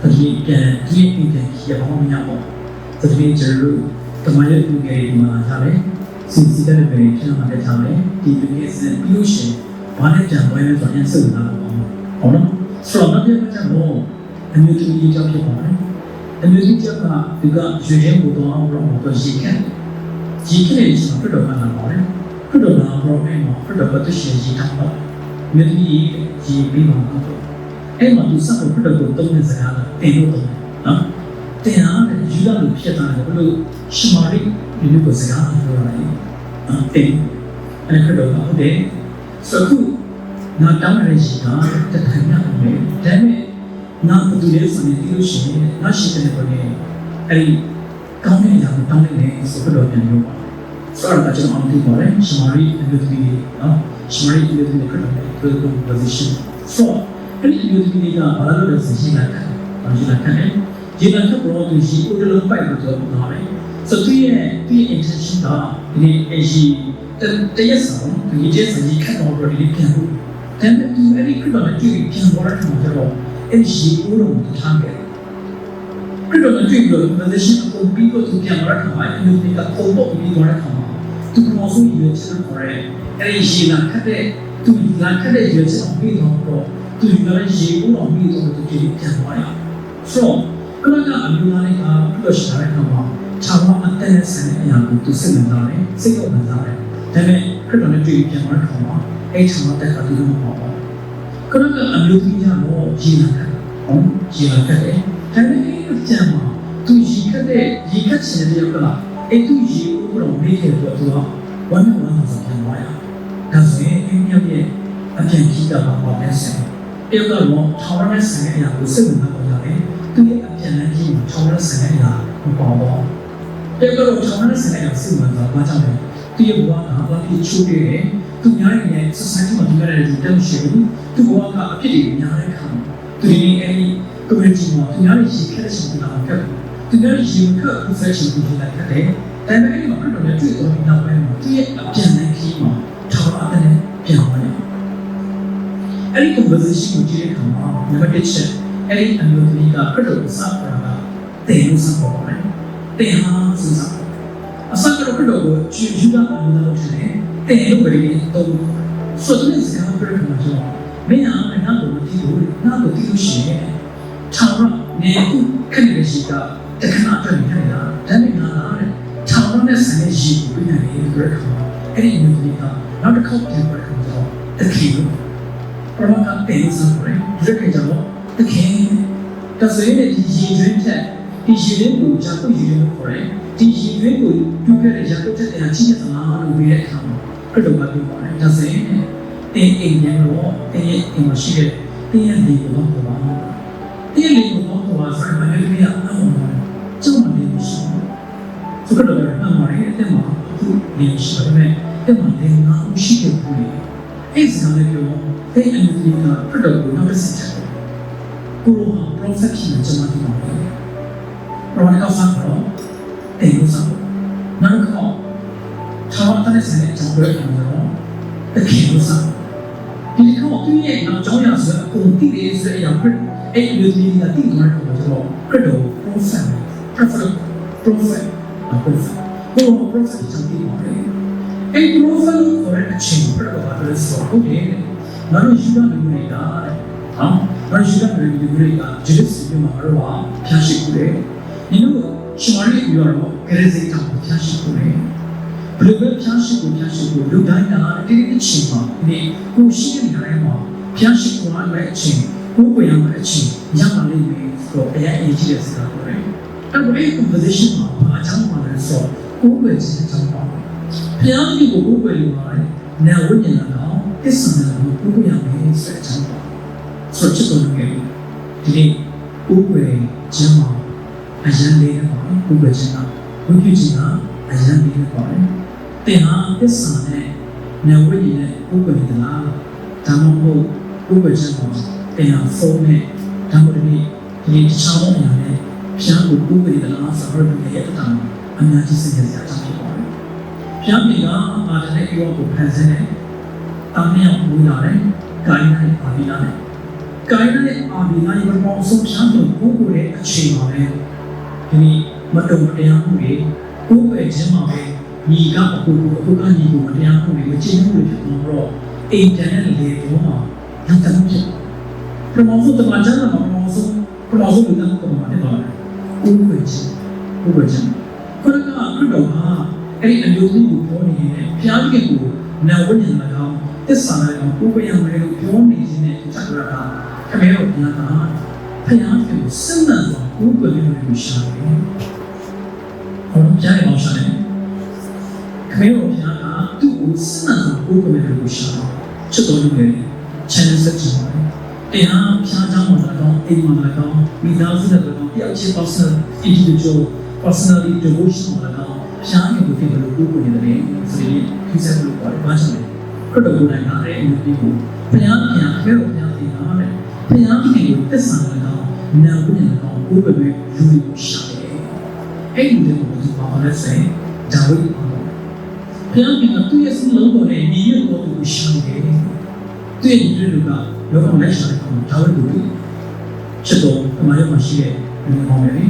ဟုတ်ပြီဒါဆိုတော့ဒီမှာတခုလိုလေအဲ့ဒါကဒီတရားပစ္စည်းစာပုံကြောင့်တော့ဒီလိုမျိုးပြီးပါအဲ့ဒီမှာအဲ့ဒီပဲရပြန်နေမှာလေဆိုတော့ဒီခုတော့ရှိတာကဘာရလဲဆိုရင်ထာဝရတရားရဖို့လာပဲဒါပေမဲ့သူပြန်တော့ထာဝရတရားမရတော့တတိပြန်ဒီအင်းပြန်ရအောင်မရအောင်တတိကျလို့တမရဲ့သူငယ်ဒီမှာထားတယ်စီစီတဲ့ပဲပြန်လာတဲ့ထားတယ်ဒီလူရဲ့စပြီးလို့ရှိရင်ဘာနဲ့ကြံပွဲလဲဆိုရင်စုံလာတော့ဟုတ်နော်ဆိုတော့မပြတ်ကြတော့အမျိုးသမီးကြောင့်ဖြစ်ပါမယ်အမျိုးသမီးကြောင့်ကဒီကရွှေရဲကိုတော့အောင်တော့တော့ရှိခဲ့ကြီးခဲ့တဲ့ဆိုတော့တော့မှလာပါတယ်ခရစ်တော်က problem မှာခရစ်တော်ကတရှိကြီးထားတော့မြေကြီးကြီးပြီးမှာတော့ အဲ့မှာသူစပ်ဖို့ပြတ်တော့တုံးတဲ့စကားကတင်လို့တော့နော်တင်ဟာယူလာလို့ဖြစ်တာလေဘလို့ရှမာရိဒီလိုစကားပြောရတယ်အတင်အဲ့ခတော့ဟုတ်တယ်စခုနာတောင်းရရှိတာတထိုင်ရမယ်ဒါပေမဲ့နာဘသူလဲဆိုရင်ဒီလိုရှိရင်နာရှိတဲ့ဘယ်နဲ့အဲ့ဒီကောင်းတဲ့ညာကိုတောင်းနေတယ်ဆိုတော့ပြန်ပြောပါဆိုတော့ကျွန်တော်အမှန်တကယ်ရှမာရိအမျိုးသမီးနော်ရှမာရိအမျိုးသမီးခရတော့ဘယ်လို position so အဲ့ဒီမျိုးသမီးကဘာလို့လဲဆိုရင်လာခံဘာလို့လာခံလဲဒီမှာကတော့သူရှိဦးတလုံးပိုက်လို့ပြောတာပဲဆိုသူရဲ့ဒီ intention ကဒီအရှိတရက်ဆောင်ဒီကျစကြီးခတ်တော့ဒီပြန်ဖို့တမ်းတူအဲ့ဒီခရစ်တော်နဲ့ကြည့်ပြန်ပေါ်တာမှာတော့အရှိဦးလုံးထားခဲ့ခရစ်တော်နဲ့ကြည့်လို့ position ကိုပြီးတော့သူပြန်ပေါ်တာမှာအမျိုးသမီးကပုံတော့ပြီးတော့တာမှာသူကမောဆိုရွေးချယ်ခေါ်ရဲအဲ့ဒီရှိလာခတ်တဲ့သူလာခတ်တဲ့ရွေးချယ်အောင်ပြီးတော့ သူကလည်းရေဦးအောင်ပြီးတော့သူကြည့်ပြန်သွားရအောင် from ကလကအမျိုးသားလေးကပြောရှာတဲ့အခါမှာခြားမအတဲ့ဆန်တဲ့အရာကိုသူစိတ်ဝင်စားတယ်စိတ်ကဝင်စားတယ်ဒါပေမဲ့ခရစ်တော်နဲ့တွေ့ပြန်သွားတဲ့အခါမှာအဲ့ခြားမတဲ့ကသူမဟုတ်ပါဘူးကလကအမျိုးကြီးကတော့ရေလာတယ်ဟုတ်ရေလာတယ်ဒါပေမဲ့အဲ့ကြံမှာသူရေခတ်တဲ့ရေခတ်ချင်တဲ့ကလာအဲ့သူရေဦးတော့မေးတယ်ဆိုတော့သူကဝမ်းနဲ့ဝမ်းသာဆိုပြန်သွားရဒါဆိုရင်အင်းမြတ်ရဲ့အပြန်ကြီးတာပါပါလဲဆန် တယောက်ကတော့ထောင်ရတဲ့ဆန်တဲ့အရာကိုစိတ်ဝင်စားပေါ်ရတယ်သူရဲ့အပြန်လန်းကြီးမှာထောင်ရတဲ့ဆန်တဲ့အရာမပေါ်တော့တယောက်ကတော့ထောင်ရတဲ့ဆန်တဲ့အရာစိတ်ဝင်စားဘာကြောင့်လဲသူရဲ့ဘဝကဘာဖြစ်ချိုးခဲ့တယ်သူများရဲ့ society မှာဒီကနေ့ဒီတက်ရှိဘူးသူဘဝကအဖြစ်တွေများတဲ့ခါမှာသူဒီအဲ့ဒီ community မှာသူများရဲ့ရှိခဲ့တဲ့ရှင်တာဖက်သူများရဲ့ရှိခဲ့ profession ကိုလိုက်ခဲ့တယ်ဒါပေမဲ့အဲ့ဒီမှာကတော့တွေ့တော့ဒီနောက်ပိုင်းမှာသူရဲ့အပြန်လန်းကြီးမှာထောင်ရတဲ့ပြန်သွားတယ် အဲ့ဒီ conversation ကိုကြည့်တဲ့အခါမှာ number 1ချက်အဲ့ဒီအမျိုးသမီးကခရစ်တော်ကိုစားတာကတင်လို့စားပေါ်တယ်တင်ဟာစစားအစကတော့ခရစ်တော်ကိုယူယူတာအမျိုးသားလို့ထင်တယ်တင်လို့ပဲလေတော့ဆိုတဲ့စကားပြောမှာဆိုမင်းဟာငါ့ကိုမကြည့်လို့ငါ့ကိုကြည့်လို့ရှိရင်ထောင်ရနေခုခက်နေရှိတာတခဏအတွက်နေရတာဒါနဲ့ငါလာတယ်ထောင်ရတဲ့ဆန်ရဲ့ရှိကိုပြနေတယ်ဆိုတဲ့အခါအဲ့ဒီအမျိုးသမီးကနောက်တစ်ခေါက်ပြန်ပြောတဲ့အခါကျတော့တခင်လို့ ပရမတ်တေးဆိုရယ်ဒီကိစ္စတော့တခင်တဆွေးနဲ့ဒီရည်ရွယ်ချက်ဒီရည်ရွယ်ကိုဂျာပုရည်ရွယ်ခေါ်တယ်ဒီရည်ရွယ်ကိုပြုခဲ့တဲ့ဂျာပုချက်တဲ့အချင်းချင်းသမားလို့ပြောတဲ့အခါမှာခရစ်တော်ကပြောပါတယ်တဆွေးနဲ့တင်းအိမ်နဲ့တော့တင်းရဲ့အိမ်မှာရှိတဲ့တင်းရဲ့ဒီကိုတော့ပြောပါတင်းရဲ့ဒီကိုတော့ပြောပါဆိုရင်မနေ့ကလည်းအမှန်ပါကျုံမနေမရှိဘူးဆိုတော့လည်းအမှန်ပါရဲ့အဲ့မှာအခုနေရှိတယ်အဲ့မှာတင်းငါရှိတယ်ဘူး အဲ့စကားလေးပြောအဲ့အမျိုးကြီးကခရစ်တော်ကိုနောက်တစ်ဆင့်ချက်တယ်ကိုရောဟာ prophet ဖြစ်နေကြမှာဒီမှာပဲပရောကဆောင်တော့တေလို့ဆောင်နောက်တော့ထာဝရတဲ့ဆန်တဲ့အကြောင်းပြောတယ်တော့တကယ်လို့ဆောင်ဒီကောသူရဲ့နောက်ကြောင်းရဆိုအကုန်တိတယ်ဆိုရခရစ်အဲ့အမျိုးကြီးကတိသွားတယ်ဆိုတော့ခရစ်တော် prophet prophet prophet prophet ကို prophet ကြောင့်တိပါတယ်အဲ့ prophet ကိုရတဲ့အချိန်ပြတော့ပါတယ် ဆိုတော့ဟုတ်တယ်ငါတို့ယူရမယ်နေတာတဲ့ဟောငါယူရမယ်ဒီလိုတွေကဂျေရုဆလင်မှာတော့ဖျားရှိခုတယ်ဒီလိုရှမာရိပြောတော့ဂရဇိတောင်ဖျားရှိခုတယ်ဘယ်လိုပဲဖျားရှိခုဖျားရှိခုလူတိုင်းကဒီဒီချင်းမှာဒီကိုရှိတဲ့နေရာမှာဖျားရှိခုရမယ့်အချိန်ကိုကိုရမယ့်အချိန်ရပါလိမ့်မယ်ဆိုတော့အရင်အကြီးတဲ့စကားပြောတယ်အဲ့ဒီ composition မှာအချမ်းပါလဲဆိုကိုကိုရဲ့ချင်းချမ်း ပါဘုရားကြီးကိုကိုကိုရဲ့ပါတယ်နာဝိညာဉ်တော်သစ္စာကိုကိုကိုရမယ်ဆိုတဲ့အချမ်းပါဆိုချစ်တော်ငယ်ဒီနေ့ဥပ္ပေခြင်းမှာအရန်လေးနဲ့ပါဥပ္ပေခြင်းကဝိပဿနာကအရန်လေးနဲ့ပါတယ်တင်ဟာသစ္စာနဲ့နဝိညာဉ်နဲ့ဥပ္ပေသလားဒါမှမဟုတ်ဥပ္ပေခြင်းမှာတင်ဟာဖုန်းနဲ့ဒါမှမဟုတ်ဒီဒီတခြားသောအရာနဲ့ဖြားကိုဥပ္ပေသလားဆိုတော့ဒီရဲ့အတ္တမှာအများကြီးစိတ်ကြစရာအ ကြောင်းဖြစ်ပါတယ်ဖြားမိကအာတနဲ့ပြောကိုဖန်ဆင်းတယ်တာမင်းအောင်မူလာတယ်ကိုင်းနဲ့အာဘီလာနဲ့ကိုင်းတဲ့အာဘီလာရဲ့ဘောဆုံးချမ်းတော်ကိုကိုရဲ့အခြေပါပဲဒီနေ့မတုံတရားမှုတွေကိုယ်ပဲခြင်းမှာပဲညီကအကူကိုအခုကညီကိုမတရားမှုတွေမချင်မှုတွေဖြစ်တော့အိမ်တန်တဲ့လေပေါ်မှာလက်တမ်းဖြစ်ပရမောစုတမန်ကျမ်းမှာပရမောစုပရမောစုလူတန်းကိုမှာနေပါမယ်ကိုယ်ပဲခြင်းကိုယ်ပဲခြင်းခရကခရတော်ဟာ အဲ့ဒီအမျိုးသမီးကိုပြောနေရင်ဖျားကြီးကိုနာဝိညာဉ်၎င်းသစ္စာ၎င်းကိုယ်ပဲရမယ်လို့ပြောနေခြင်းနဲ့ချက်ရတာခမေရောဘုရားကဖယားကိုစဉ်းစားတော့ကိုယ်ကိုယ်ကိုရှာတယ်။ဟောကြားရအောင်ရှာတယ်။ခမေရောဘုရားကသူ့ကိုစဉ်းစားတော့ကိုယ်ကိုယ်ကိုရှာတော့ချစ်တော်လူတွေချမ်းသာစကြတယ်။တရားဖျားကြောင်းမှာတော့အိမ်မှာတော့မိသားစုနဲ့တော့တယောက်ချင်း personal individual personally devotion မှာတော့ ဖျားရုံကိုဖြစ်လို့ကိုယ်ကိုယ်နေတယ်ဆိုရင်ဒီစက်လို့ပြောတယ်ဘာကြောင့်လဲခရစ်တော်ကိုယ်တိုင်ကအဲ့ဒီမျိုးကိုဘုရားပြန်ခဲတော်ဘုရားပြန်တာတဲ့ဘုရားခင်ကိုသစ္စာနဲ့တော့နာဝိညာဉ်တော့ကိုယ်ပဲလူကိုရှာတယ်အဲ့ဒီလိုကိုသူပါလဲစေဒါဝိပါဘုရားခင်ကသူ့ရဲ့စလုံးပေါ်နဲ့ညီရတော်သူကိုရှာတယ်သူ့ရဲ့ညီလူကလောကနဲ့ရှာတယ်ဒါဝိကိုချက်တော်အမှန်ရမရှိတဲ့လူပေါင်းတွေ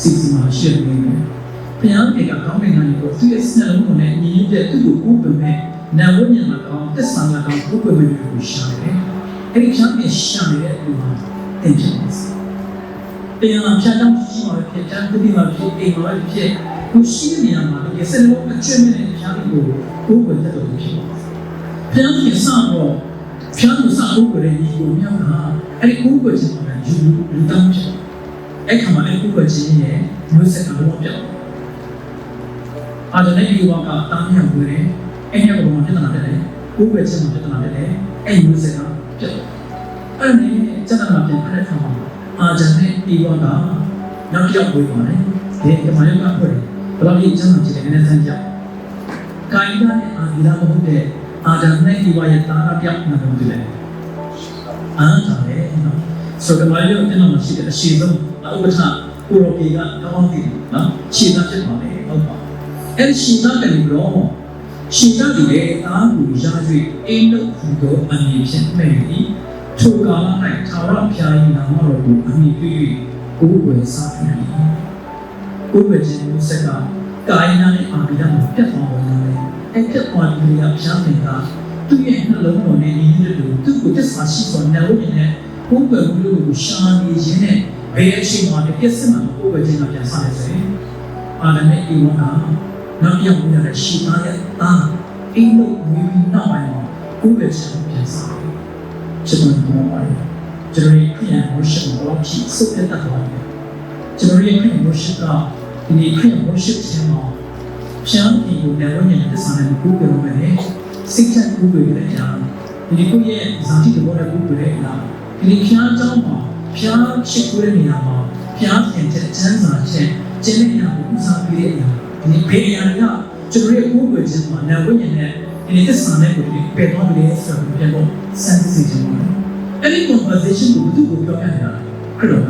စီစီမှာရှိတဲ့လူတွေ ဘုရားခင်ကကောင်းကင်ကနေကိုသူ့ရဲ့စလုံးပေါ်နဲ့ညီရတဲ့သူ့ကိုကိုယ်ပဲနာဝိညာဉ်မှာတော့သစ္စာနဲ့တော့ကိုယ်ပဲလူကိုရှာတယ်အဲ့ဒီချမ်းမြေရှာနေတဲ့လူဟာတင်ဖြစ်ပါစေ။တရားမှာဖြတ်တောက်ရှိမှာဖြစ်ချမ်းတိမှာဖြစ်အိမ်မှာဖြစ်ကိုရှိတဲ့နေရာမှာဒီစက်လုံးအကျွမ်းမဲ့ဖြားကိုကိုယ်ပဲတက်တော်ဖြစ်ပါစေ။ဖြားကြီးစတော့ဖြားကိုစကိုယ်ပဲဒီကိုမြောက်တာအဲ့ဒီကိုယ်ပဲချက်မှာယူလူတောင်းဖြစ်။အဲ့ခါမှာအဲ့ကိုယ်ပဲချင်းရဲ့မျိုးဆက်ကတော့ပြောင်း။ အာဒနဲ့ဒီဘောကတားမြောက်ဝင်တယ်။အဲ့ဒီဘောမှာပြဿနာတက်တယ်။ကိုယ်ပဲချက်မှာပြဿနာတက်တယ်။အဲ့မျိုးဆက်ကပြတ်အဲ့ဒီစက်နာပြန်ဖက်ထားမှာအာဂျန်နဲ့ဒီဘောကနောက်တစ်ယောက်ဝေးပါတယ်ဒီကမ္ဘာရဲ့ကဖွဲ့တယ်ဘယ်လိုကြီးစက်နာဖြစ်တယ်နည်းနည်းဆန်းပြကိုင်းတာနဲ့အာဒီလာမဟုတ်တဲ့အာဂျန်နဲ့ဒီဘောရဲ့တာအပြောက်မှန်တယ်လေအာတာလေနော်ဆိုတော့ကမ္ဘာရဲ့တင်တော်ရှိတဲ့အရှိဆုံးဥပ္ပထကိုရိုကေကတောင်းတည်နော်ရှင်းတာဖြစ်ပါလေဟုတ်ပါ အဲ့ဒီရှင်းတာကလည်းတော့ရှင်သာဒီလေအာဟုရာ၍အိမ်လို့ခုသောအမည်ဖြင့်မဲ့၏ထိုကာလ၌သာဝရဖျား၏နာမတော်ကိုအမည်ပြု၍ကိုယ်ဝယ်စား၏ကိုယ်ဝယ်ခြင်းကိုစက်ကကာယနာနဲ့အာဘိဒမှာပြတ်သွားပေါ်လာတယ်အဲ့ပြတ်သွားပြီးရဖျားတယ်ကသူ့ရဲ့နှလုံးတော်နဲ့ညီညွတ်လို့သူ့ကိုတစ္ဆာရှိစွာနာလို့နေတဲ့ကိုယ်ဝယ်မှုကိုရှာနေခြင်းနဲ့ဘယ်အချိန်မှပြည့်စုံမှာကိုယ်ဝယ်ခြင်းကပြန်စားရစေအာရနဲ့ဒီဝက နောက်ပြောင်းရတဲ့ရှိသားရဲ့အာအင်းလို့ဝီဝီနောက်ပိုင်းမှာကိုယ်ပဲဆက်ပြန်စားတယ်။ကျွန်တော်ပြောပါတယ်။ကျွန်တော်ရဲ့ခရစ်ယာန် worship ကိုတော့ကြည့်စုပ်တဲ့တတ်ပါတယ်။ကျွန်တော်ရဲ့ခရစ်ယာန် worship ကဒီနေ့ခရစ်ယာန် worship ခြင်းမှာဖြန်းပြီးကိုလည်းဝိညာဉ်နဲ့ဆက်ဆံတဲ့ကိုယ်ပြောမယ်လေ။စိတ်ချကိုယ်ပဲလည်းကြား။ဒီကိုရဲ့ဇာတိတော်တဲ့ကိုယ်ပဲလည်းလား။ဒီဖြန်းကြောင်းမှာဖြန်းချစ်ကိုတဲ့နေရာမှာဖြန်းပြန်တဲ့ချမ်းသာချက်ကျင့်တဲ့နေရာကိုဦးစားပေးတဲ့အရာ ဒီဘေးအရာတွေကကျွန်တော်ရဲ့ကိုယ်ပဲခြင်းမှာနာဝိညာဉ်နဲ့ဒီသစ္စာနဲ့ကိုပယ်တော်တယ်ဆိုတော့ပြန်တော့စမ်းစစ်ခြင်းပါအဲ့ဒီ conversation ကိုသူ့ကိုပြောပြနေတာခရတော်က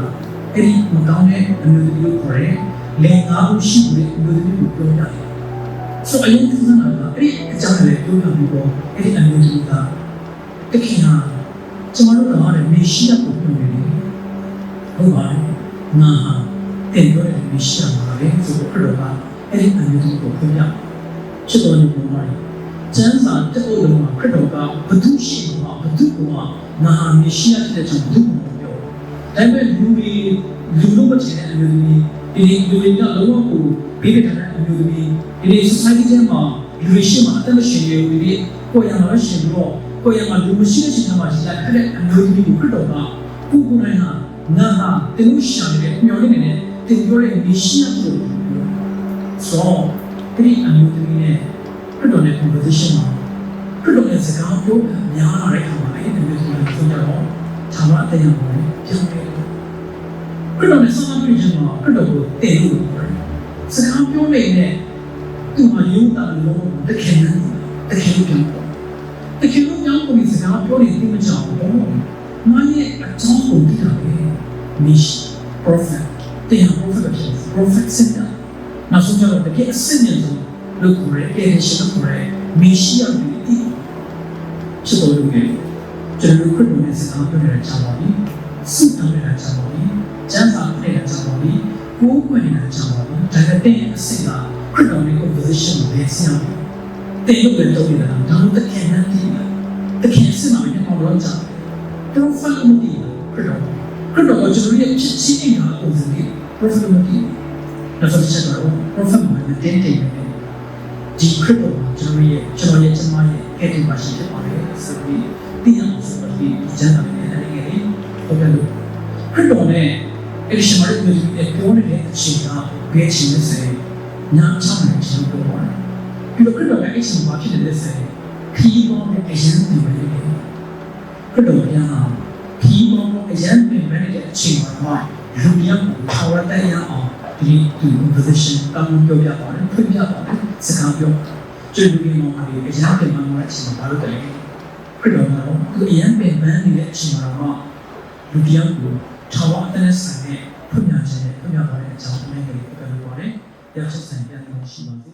အဲ့ဒီမကောင်းတဲ့အမျိုးသမီးကိုခေါ်ရဲလင်ငါ့ကိုရှိတဲ့အမျိုးသမီးကိုပြောပြတယ်ဆိုအရင်ကစမ်းတာကအဲ့ဒီအကြောင်းလည်းပြောပြပြီးတော့အဲ့ဒီအမျိုးသမီးကတခင်ဟာကျွန်တော်တို့ကလည်းမေရှိယကိုပြောနေတယ်ဟုတ်ပါတယ်ငါဟာတင်ပြောတဲ့မေရှိယပါပဲဆိုတော့ခရတော်က အဲ့ဒီအမျိုးသမီးကိုပြောပြချစ်တော်နေပုံပါတယ်ကျမ်းစာတက်ဖို့လုံးမှာခရစ်တော်ကဘုသူရှိမှာဘုသူကငါဟာမေရှိယတဲ့ကြောင့်ဘုသူကိုပြောဒါပေမဲ့လူတွေလူလုံးမချင်တဲ့အမျိုးသမီးဒီလူတွေကလုံးဝကိုဘေးကထားတဲ့အမျိုးသမီးဒီ society ထဲမှာလူတွေရှိမှအသက်ရှင်နေဦးဒီကိုယ်ရမှာရှင်တော့ကိုယ်ရမှာလူမရှိတဲ့ချိန်မှာရှိတဲ့အဲ့တဲ့အမျိုးသမီးကိုခရစ်တော်ကကိုယ်ကိုယ်တိုင်ဟာငါဟာတင်လို့ရှာနေတဲ့မျော်လင့်နေတဲ့တင်ပြောတဲ့မေရှိယ ကိုဆိုဒီအမျိုးသမီးနဲ့ခရစ်တော်နဲ့ conversation မှာခရစ်တော်ရဲ့စကားပြောများလာတဲ့အခါမှာအဲ့ဒီမျိုးသမီးကိုပြောတော့သာမအတရားပေါ်ပြောင်းတယ်ခရစ်တော်နဲ့ဆောင်းပြည့်ခြင်းမှာခရစ်တော်ကိုတည်လို့ပြောတယ်စကားပြောနေတဲ့သူ့မှာယုံတာလို့တခင်နဲ့တခင်ကိုပြောတယ်တခင်ကိုပြောကိုဒီစကားပြောနေသိမကြောက်ဘူး။မရဲ့အကြောင်းကိုသိတာပဲ။ mission prophet တရား prophet ဖြစ် prophet စတဲ့ နောက်ဆုံးကျတော့တကယ်အစစ်နဲ့ဆုံးလို့ခေါ်ရဲအဲ့ဒီရှိတော့ခေါ်ရဲ mission ရည်တည်ချစ်တော်လူကြီးကျွန်တော်ခရစ်တော်နဲ့စကားပြောနေတာကြောင့်ပါပြီ။စုတောင်းနေတာကြောင့်ပါပြီ။ကျမ်းစာနေတာကြောင့်ပါပြီ။ကိုးကွယ်နေတာကြောင့်ပါပြီ။ဒါနဲ့တဲ့အစစ်ကခရစ်တော်နဲ့ position ကိုလည်းဆရာတင်လို့ပဲတော့နေတာဒါလို့တကယ်တမ်းဒီတကယ်စစ်မှမပြောတော့ကြတယ် prophet မတည်ခရစ်တော်ခရစ်တော်ကကျွန်တော်ရဲ့ချစ်ချင်းအင်္ဂါကိုသိတယ် prophet မတည် ဒါဆိုချက်တော့ prophet မှာတည်တည်နေတယ်ဒီခရစ်တော်ကကျွန်တော်ရဲ့ကျွန်တော်ရဲ့ကျွန်မရဲ့အဲ့ဒီမှာရှိတဲ့ပါလေဆိုပြီးတင်အောင်ဆိုပြီးကျမ်းစာနဲ့အဲ့ဒီငယ်လေးဟုတ်တယ်လို့ခရစ်တော်နဲ့အဲ့ဒီရှမရစ်ကိုပြောနေတဲ့အချိန်ကဘယ်အချိန်လဲဆိုရင်ညာချမ်းတဲ့ကျွန်တော်ပြောပါတယ်ပြီးတော့ခရစ်တော်ကအဲ့ဒီမှာဖြစ်တဲ့ဆိုရင်ခီးပေါ်နဲ့အရင်တင်နေတယ်ခရစ်တော်ဘုရားဟာခီးပေါ်အရန်ပင်မဲ့တဲ့အချိန်မှာလူမျိုးကိုထာဝရတရားအောင် ဒီဒီ position တောင်းပြောပြပါတယ်ဖွင့်ပြပါတယ်စကားပြောကျွေးလူမျိုးမှာဒီအရန်ပင်မဲ့တဲ့အချိန်မှာဘာလို့တလဲခရစ်တော်ကတော့သူအရန်ပင်မဲ့နေတဲ့အချိန်မှာတော့လူမျိုးကိုထာဝရတရားဆိုင်တဲ့ဖွင့်ပြခြင်းနဲ့ဖွင့်ပြပါတဲ့အကြောင်းအနည်းငယ်ကိုပြောပြပါတယ်။ရချက်ဆိုင်ပြန်လို့ရှိပါစေ။